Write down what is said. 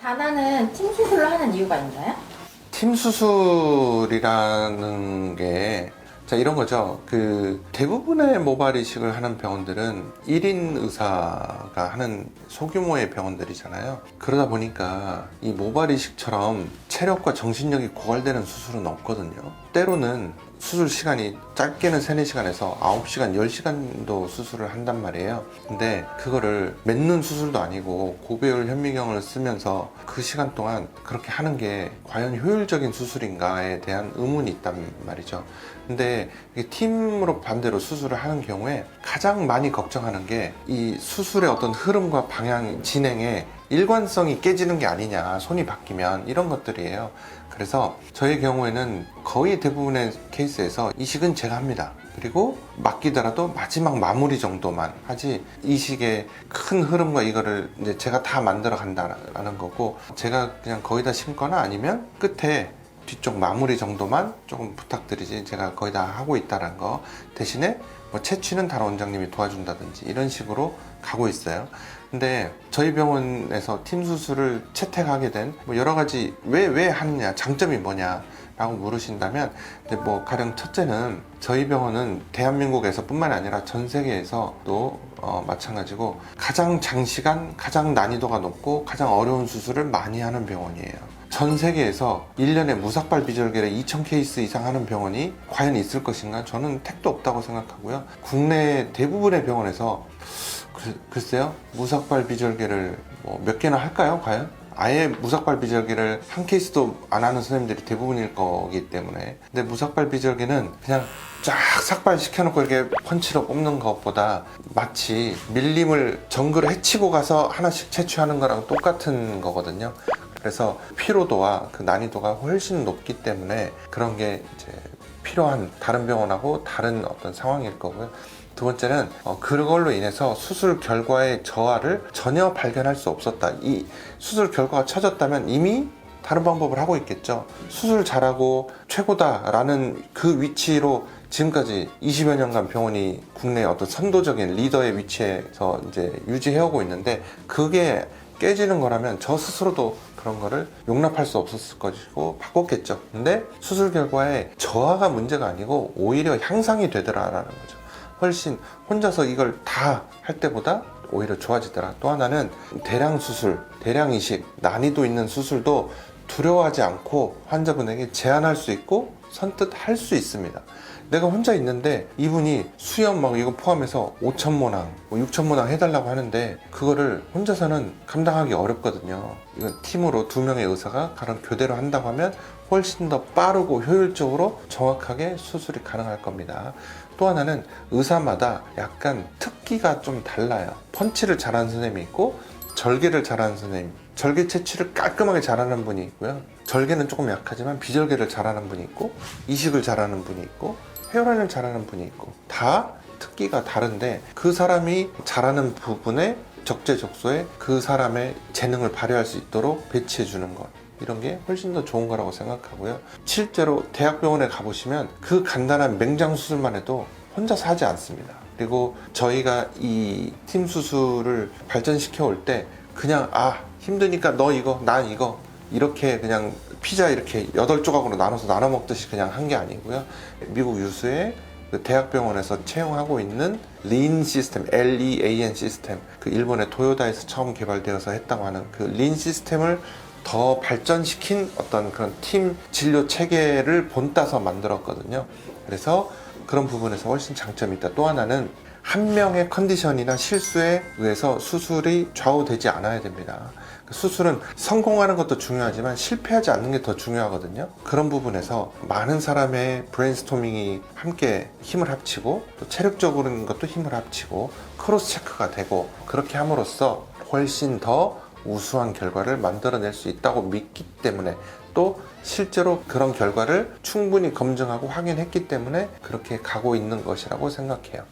다나는 팀 수술을 하는 이유가 있나요? 팀 수술이라는 게 자, 이런 거죠. 그 대부분의 모발 이식을 하는 병원들은 1인 의사가 하는 소규모의 병원들이잖아요. 그러다 보니까 이 모발 이식처럼 체력과 정신력이 고갈되는 수술은 없거든요. 때로는 수술 시간이 짧게는 3, 4시간에서 9시간, 10시간도 수술을 한단 말이에요. 근데 그거를 맺는 수술도 아니고 고배율 현미경을 쓰면서 그 시간 동안 그렇게 하는 게 과연 효율적인 수술인가에 대한 의문이 있단 말이죠. 근데 팀으로 반대로 수술을 하는 경우에 가장 많이 걱정하는 게 이 수술의 어떤 흐름과 방향, 진행에 일관성이 깨지는 게 아니냐, 손이 바뀌면 이런 것들이에요. 그래서 저의 경우에는 거의 대부분의 케이스에서 이식은 제가 합니다. 그리고 맡기더라도 마지막 마무리 정도만 하지 이식의 큰 흐름과 이거를 이제 제가 다 만들어 간다라는 거고 제가 그냥 거의 다 심거나 아니면 끝에 뒤쪽 마무리 정도만 조금 부탁드리지 제가 거의 다 하고 있다는 거 대신에 뭐 채취는 다른 원장님이 도와준다든지 이런 식으로 가고 있어요. 근데 저희 병원에서 팀 수술을 채택하게 된 뭐 여러 가지 왜 왜 하느냐 장점이 뭐냐 라고 물으신다면 뭐 가령 첫째는 저희 병원은 대한민국에서 뿐만 아니라 전 세계에서도 어, 마찬가지고 가장 장시간 가장 난이도가 높고 가장 어려운 수술을 많이 하는 병원이에요. 전 세계에서 1년에 무삭발 비절개를 2,000 케이스 이상 하는 병원이 과연 있을 것인가? 저는 택도 없다고 생각하고요. 국내 대부분의 병원에서 글, 글쎄요, 무삭발 비절개를 뭐 몇 개나 할까요? 과연? 아예 무삭발 비절개를 한 케이스도 안 하는 선생님들이 대부분일 거기 때문에 근데 무삭발 비절개는 그냥 쫙 삭발 시켜놓고 이렇게 펀치로 뽑는 것보다 마치 밀림을 정글을 해치고 가서 하나씩 채취하는 거랑 똑같은 거거든요 그래서 피로도와 그 난이도가 훨씬 높기 때문에 그런 게 이제 필요한 다른 병원하고 다른 어떤 상황일 거고요. 두 번째는 어, 그걸로 인해서 수술 결과의 저하를 전혀 발견할 수 없었다. 이 수술 결과가 처졌다면 이미 다른 방법을 하고 있겠죠. 수술 잘하고 최고다라는 그 위치로 지금까지 20여 년간 병원이 국내 어떤 선도적인 리더의 위치에서 이제 유지해오고 있는데 그게 깨지는 거라면 저 스스로도 그런 거를 용납할 수 없었을 것이고 바꿨겠죠. 근데 수술 결과에 저하가 문제가 아니고 오히려 향상이 되더라라는 거죠. 훨씬 혼자서 이걸 다 할 때보다 오히려 좋아지더라. 또 하나는 대량 수술, 대량 이식, 난이도 있는 수술도 두려워하지 않고 환자분에게 제안할 수 있고 선뜻 할 수 있습니다. 내가 혼자 있는데 이분이 수염 막 이거 포함해서 5천 모낭, 뭐 6천 모낭 해달라고 하는데 그거를 혼자서는 감당하기 어렵거든요. 이건 팀으로 두 명의 의사가 가령 교대로 한다고 하면 훨씬 더 빠르고 효율적으로 정확하게 수술이 가능할 겁니다. 또 하나는 의사마다 약간 특기가 좀 달라요. 펀치를 잘하는 선생님이 있고 절개를 잘하는 선생님, 절개 채취를 깔끔하게 잘하는 분이 있고요. 절개는 조금 약하지만 비절개를 잘하는 분이 있고 이식을 잘하는 분이 있고 헤어라인을 잘하는 분이 있고 다 특기가 다른데 그 사람이 잘하는 부분에 적재적소에 그 사람의 재능을 발휘할 수 있도록 배치해 주는 것 이런 게 훨씬 더 좋은 거라고 생각하고요. 실제로 대학병원에 가보시면 그 간단한 맹장 수술만 해도 혼자서 하지 않습니다. 그리고 저희가 이 팀 수술을 발전시켜 올 때 그냥 아 힘드니까 너 이거 난 이거 이렇게 그냥 피자 이렇게 여덟 조각으로 나눠서 나눠 먹듯이 그냥 한 게 아니고요. 미국 유수의 그 대학병원에서 채용하고 있는 린 시스템, L-E-A-N 시스템, 그 일본의 토요다에서 처음 개발되어서 했다고 하는 그 린 시스템을 더 발전시킨 어떤 그런 팀 진료 체계를 본따서 만들었거든요. 그래서 그런 부분에서 훨씬 장점이 있다. 또 하나는 한 명의 컨디션이나 실수에 의해서 수술이 좌우되지 않아야 됩니다. 그 수술은 성공하는 것도 중요하지만 실패하지 않는 게 더 중요하거든요. 그런 부분에서 많은 사람의 브레인스토밍이 함께 힘을 합치고 또 체력적으로는 것도 힘을 합치고 크로스 체크가 되고 그렇게 함으로써 훨씬 더 우수한 결과를 만들어낼 수 있다고 믿기 때문에 또 실제로 그런 결과를 충분히 검증하고 확인했기 때문에 그렇게 가고 있는 것이라고 생각해요.